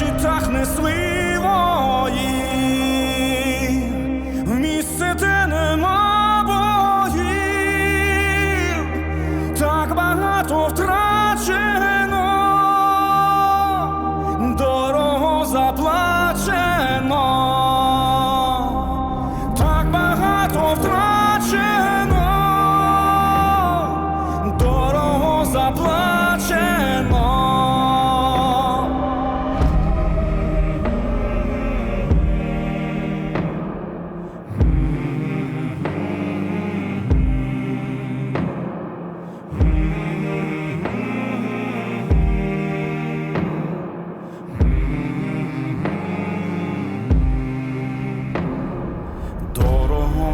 на щитах несли вої,